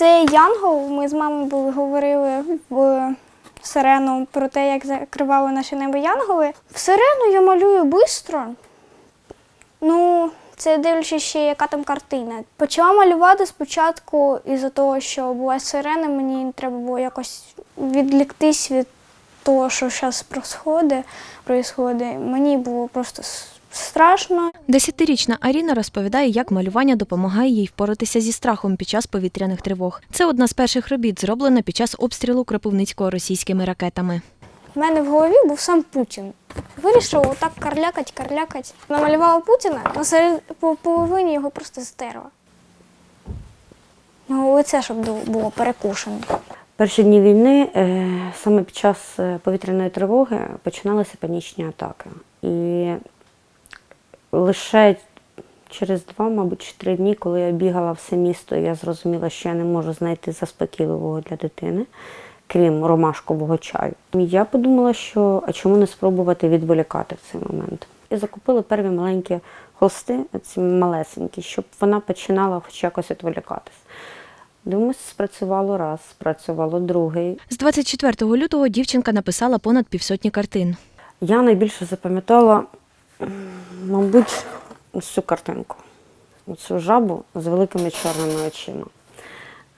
Це Янгол. Ми з мамою говорили в сирену про те, як закривали наше небо Янголи. В сирену я малюю швидко. Ну, це дивлячись ще, яка там картина. Почала малювати спочатку із-за того, що була сирена, мені треба було якось відліктись від того, що зараз происходить. Мені було просто страшно. Десятирічна Аріна розповідає, як малювання допомагає їй впоратися зі страхом під час повітряних тривог. Це одна з перших робіт, зроблена під час обстрілу Кропивницького російськими ракетами. У мене в голові був сам Путін. Вирішила отак карлякать, карлякать. Намалювала Путіна, але серед по половині його просто стерла. Його лице, щоб було- перекушене. Перші дні війни, е, саме під час е, повітряної тривоги, починалися панічні атаки. Лише через два, мабуть, чи три дні, коли я бігала все місто, я зрозуміла, що я не можу знайти заспокійливого для дитини, крім ромашкового чаю. Я подумала, що а чому не спробувати відволікати в цей момент. І закупила перві маленькі холсти, ці малесенькі, щоб вона починала хоч якось відволікатись. Думаю, спрацювало раз, спрацювало другий. З 24 лютого дівчинка написала понад півсотні картин. Я найбільше запам'ятала, мабуть, ось цю картинку. Цю жабу з великими чорними очима.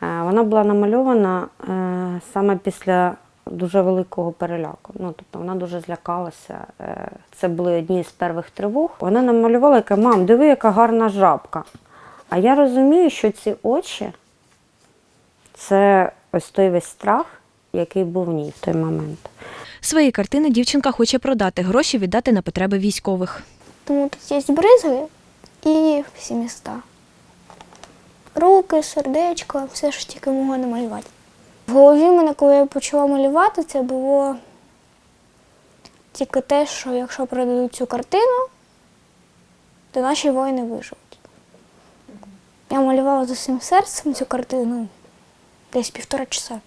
Е, Вона була намальована е, саме після дуже великого переляку. Ну, тобто вона дуже злякалася. Е, Це були одні з перших тривог. Вона намалювала, яка, мам, диви, яка гарна жабка. А я розумію, що ці очі це ось той весь страх, який був в ній в той момент. Свої картини дівчинка хоче продати, гроші віддати на потреби військових. Тому тут є бризги і всі міста. Руки, сердечко, все що тільки могла намалювати. В голові мене, коли я почала малювати, це було тільки те, що якщо продадуть цю картину, то наші воїни виживуть. Я малювала з усім серцем цю картину десь півтора часа.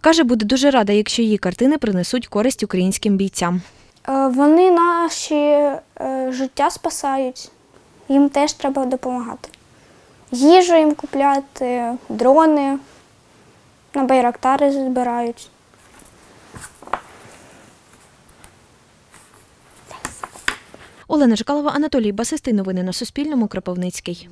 Каже, буде дуже рада, якщо її картини принесуть користь українським бійцям. Е, Вони наші е, життя спасають, їм теж треба допомагати. Їжу їм купляти, дрони, на байрактари збирають. Олена Жкалова, Анатолій Басистий. Новини на Суспільному. Кропивницький.